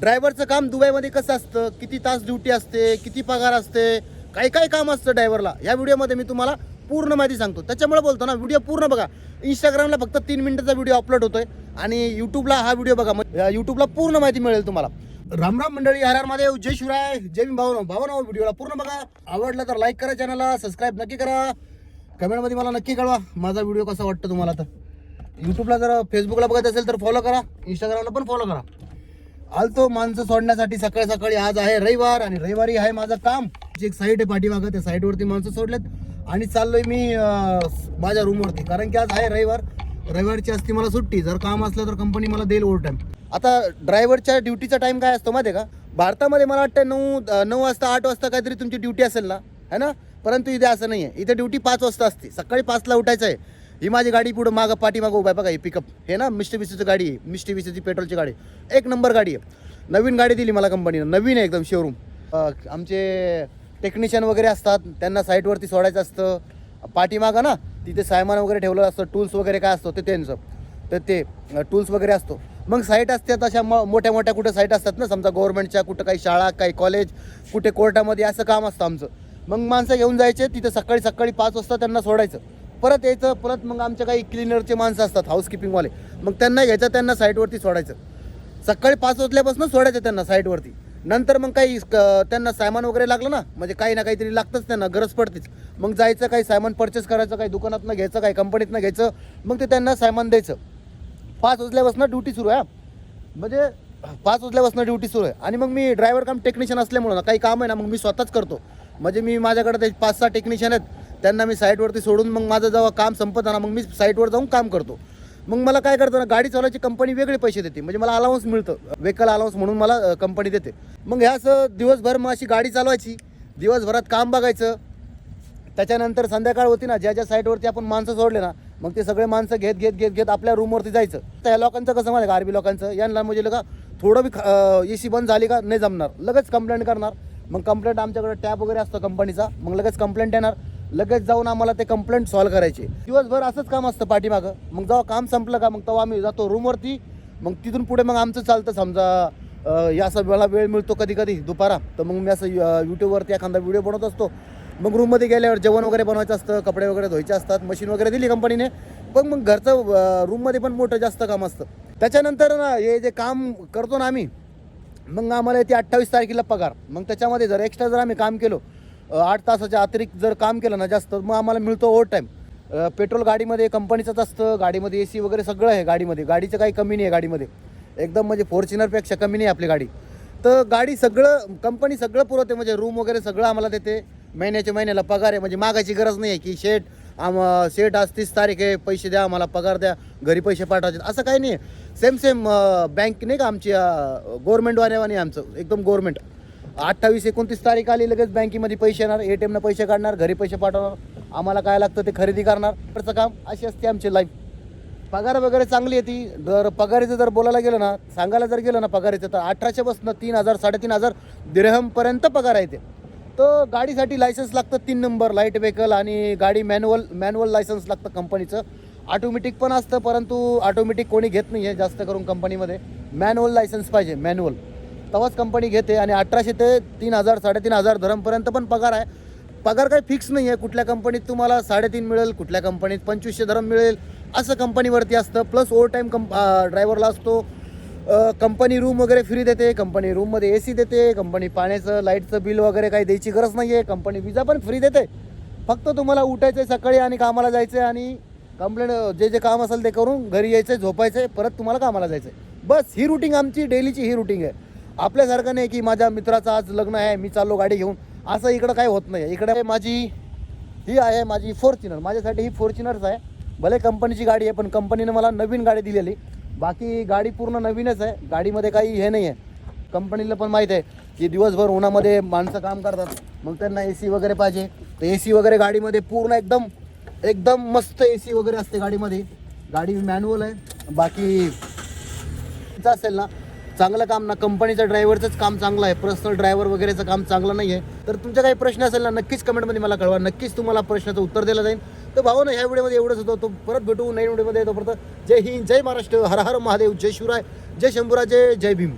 ड्रायव्हरचं काम दुबईमध्ये कसं असतं? किती तास ड्युटी असते? किती पगार असते? काय काय काम असतं ड्रायव्हरला? या व्हिडिओमध्ये मी तुम्हाला पूर्ण माहिती सांगतो. त्याच्यामुळे बोलतो ना व्हिडिओ पूर्ण बघा. इंस्टाग्रामला फक्त तीन मिनिटाचा व्हिडिओ अपलोड होतोय आणि यूट्यूबला हा व्हिडिओ बघा. मग यूट्यूबला पूर्ण माहिती मिळेल तुम्हाला. राम राम मंडळी हर हर महादेव जय शिवराय जय मी भाऊ भाऊ व्हिडिओला पूर्ण बघा. आवडला तर लाईक करा चॅनलला सबस्क्राईब नक्की करा. कमेंटमध्ये मला नक्की कळवा माझा व्हिडिओ कसा वाटतो तुम्हाला तर. यूट्यूबला जर फेसबुकला बघत असेल तर फॉलो करा. इंस्टाग्रामला पण फॉलो करा. आलतो माणसं सोडण्यासाठी. सकाळी सकाळी आज आहे रविवार आणि रविवारी आहे माझं काम. जे एक साईड आहे पाठीमागं त्या साईडवरती माणसं सोडलेत. आणि चाललोय मी माझ्या रूमवरती कारण की आज आहे रविवार. रविवारची असती मला सुट्टी. जर काम असलं तर कंपनी मला देईल ओव्हर टाईम आता ड्रायव्हरच्या ड्युटीचा टाईम काय असतो माहिती आहे का? भारतामध्ये मला वाटतं नऊ नऊ वाजता आठ वाजता काहीतरी तुमची ड्युटी असेल ना? है ना? परंतु इथे असं नाही आहे इथे ड्युटी पाच वाजता असते. सकाळी पाचला उठायचं आहे ही माझी गाडी पुढं मागं पाठीमागं उभा आहे. बघा ही पिकअप हे ना मिस्टर बिसीची गाडी आहे. मिस्टर बिसीची पेट्रोलची गाडी एक नंबर गाडी आहे. नवीन गाडी दिली मला कंपनीनं नवीन आहे एकदम शोरूम आमचे टेक्निशियन वगैरे असतात. त्यांना साईटवरती सोडायचं असतं. पाठीमागं ना तिथे सायमान वगैरे ठेवलं असतं. टूल्स वगैरे काय असतं ते त्यांचं. तर ते टूल्स वगैरे असतो. मग साईट असतात अशा म मोठ्या मोठ्या कुठं साईट असतात ना समजा गव्हर्नमेंटच्या कुठं काही शाळा काही कॉलेज कुठे कोर्टामध्ये असं काम असतं आमचं. मग माणसं घेऊन जायचे तिथे सकाळी सकाळी पाच वाजता त्यांना सोडायचं. परत यायचं परत मग आमच्या काही क्लिनरचे माणसं असतात हाऊसकीपिंगवाले मग त्यांना घ्यायचं त्यांना साईटवरती सोडायचं. सकाळी पाच वाजल्यापासून सोडायचं त्यांना साईटवरती नंतर मग काही क- त्यांना सामान वगैरे लागलं ना म्हणजे काही ना काहीतरी लागतंच त्यांना गरज पडतेच. मग जायचं काही सामान परचेस करायचं काही दुकानातनं घ्यायचं काही कंपनीतनं घ्यायचं मग ते त्यांना सामान द्यायचं. पाच वाजल्यापासून ड्युटी सुरू आहे म्हणजे पाच वाजल्यापासून ड्युटी सुरू आहे. आणि मग मी ड्रायव्हर काम टेक्निशियन असल्यामुळं ना काही काम आहे ना मग मी स्वतःच करतो. म्हणजे मी माझ्याकडे ते पाच सहा टेक्निशियन आहेत त्यांना मी साईटवरती सोडून मग माझं जेव्हा काम संपतं ना मग मी साईटवर जाऊन काम करतो. मग मला काय करतो ना गाडी चालवायची कंपनी वेगळे पैसे देते. म्हणजे मला अलाउन्स मिळतं. व्हेकल अलाउन्स म्हणून मला कंपनी देते. मग ह्या असं दिवसभर मग अशी गाडी चालवायची. दिवसभरात काम बघायचं. त्याच्यानंतर संध्याकाळ होती ना ज्या ज्या साईटवरती आपण माणसं सोडले ना मग ते सगळे माणसं घेत घेत घेत घेत आपल्या रूमवरती जायचं. त्या लोकांचं कसं माहिती का आरबी लोकांचं? यांना म्हणजे का थोडं बी ए सी बंद झाली का नाही जमणार. लगेच कंप्लेंट करणार. मग कंप्लेंट आमच्याकडे टॅब वगैरे असतो कंपनीचा मग लगेच कंप्लेंट येणार. लगेच जाऊन आम्हाला ते कंप्लेंट सॉल्व्ह करायची. दिवसभर असंच काम असतं पाठीमागं. मग जेव्हा काम संपलं का मग तेव्हा आम्ही जातो रूमवरती मग तिथून पुढे मग आमचं चालतं. समजा या असं मला वेळ मिळतो कधी कधी दुपारा. तर मग मी असं यूट्यूबवरती एखादा व्हिडिओ बनवत असतो. मग रूममध्ये गेल्यावर जेवण वगैरे बनवायचं असतं कपडे वगैरे धुवायचे असतात मशीन वगैरे दिली कंपनीने पण मग घरचं रूममध्ये पण मोठं जास्त काम असतं. त्याच्यानंतर ना हे जे काम करतो ना आम्ही मग आम्हाला येते अठ्ठावीस तारखेला पगार. मग त्याच्यामध्ये जर एक्स्ट्रा जर आम्ही काम केलो आठ तासाच्या अतिरिक्त जर काम केलं ना जास्त मग आम्हाला मिळतो ओव्हर टाईम पेट्रोल गाडीमध्ये कंपनीचंच असतं गाडीमध्ये ए सी वगैरे सगळं आहे गाडीमध्ये. गाडीचं काही कमी नाही आहे गाडीमध्ये. एकदम म्हणजे फॉर्च्युनरपेक्षा कमी नाही आपली गाडी. तर गाडी सगळं कंपनी सगळं पुरवते म्हणजे रूम वगैरे सगळं आम्हाला देते. महिन्याच्या महिन्याला पगार आहे म्हणजे मागायची गरज नाही आहे की शेट आम शेट आज तीस तारीख आहे पैसे द्या आम्हाला पगार द्या घरी पैसे पाठवायचे असं काही नाही आहे. सेम सेम बँक नाही का आमची गव्हर्मेंटवाल्यावानी आमचं एकदम गव्हर्मेंट अठ्ठावीस एकोणतीस तारीख आली लगेच बँकेमध्ये पैसे येणार ए टी एमनं पैसे काढणार घरी पैसे पाठवणार. आम्हाला काय लागतं ते खरेदी करणार. त्याचं काम अशी असते आमची लाईफ पगार वगैरे चांगली आहे ती. जर पगारीचं जर बोलायला गेलं ना सांगायला जर गेलं ना पगारीचं तर अठराशे बसनं तीन हजार साडेतीन हजार दिरहमपर्यंत पगार आहे ते. तर गाडीसाठी लायसन्स लागतं तीन नंबर लाइट व्हेकल आणि गाडी मॅन्युअल मॅन्युअल लायसन्स लागतं कंपनीचं ऑटोमॅटिक पण असतं परंतु ऑटोमॅटिक कोणी घेत नाही आहे जास्त करून कंपनीमध्ये मॅन्युअल लायसन्स पाहिजे मॅन्युअल तेव्हाच कंपनी घेते आणि अठराशे ते तीन हजार साडेतीन हजार धरमपर्यंत पण पगार आहे. पगार काही फिक्स नाही आहे कुठल्या कंपनीत तुम्हाला साडेतीन मिळेल कुठल्या कंपनीत पंचवीसशे धरम मिळेल असं कंपनीवरती असतं. प्लस ओव्हर टाईम कंप ड्रायव्हरला असतो. कंपनी रूम वगैरे फ्री देते. कंपनी रूममध्ये ए सी देते. कंपनी पाण्याचं लाईटचं बिल वगैरे काही द्यायची गरज नाही आहे कंपनी विजा पण फ्री देते. फक्त तुम्हाला उठायचं आहे सकाळी आणि कामाला जायचं आहे आणि कंप्लेंट जे जे काम असेल ते करून घरी यायचं आहे झोपायचं आहे परत तुम्हाला कामाला जायचं आहे बस ही रुटीन आमची डेलीची ही रुटीन आहे. आपल्यासारखं नाही की माझ्या मित्राचं आज लग्न आहे मी चाललो गाडी घेऊन. असं इकडं काय होत नाही. इकडे माझी ही आहे माझी फॉर्च्युनर माझ्यासाठी ही फॉर्च्युनरच आहे. भले कंपनीची गाडी आहे पण कंपनीनं मला नवीन गाडी दिलेली. बाकी गाडी पूर्ण नवीनच आहे. गाडीमध्ये काही हे नाही आहे कंपनीला पण माहीत आहे की दिवसभर उन्हामध्ये माणसं काम करतात. मग त्यांना ए सी वगैरे पाहिजे. तर ए सी वगैरे गाडीमध्ये पूर्ण एकदम एकदम मस्त ए सी वगैरे असते गाडीमध्ये. गाडी मॅन्युअल आहे. बाकी असेल ना चांगलं काम ना कंपनीचं ड्रायव्हरचंच काम चांगलं आहे. पर्सनल ड्रायव्हर वगैरेचं काम चांगलं नाही आहे तर तुमचा काही प्रश्न असेल ना नक्कीच कमेंटमध्ये मला कळवा. नक्कीच तुम्हाला प्रश्नाचं उत्तर दिलं जाईल. तर भाऊ ना ह्या व्हिडिओमध्ये एवढंच होतं. तो परत भेटू नवीन व्हिडिओमध्ये येतो परत. जय हिंद जय महाराष्ट्र. हर हर महादेव जय शिवराय जय शंभूराजे जय भीम.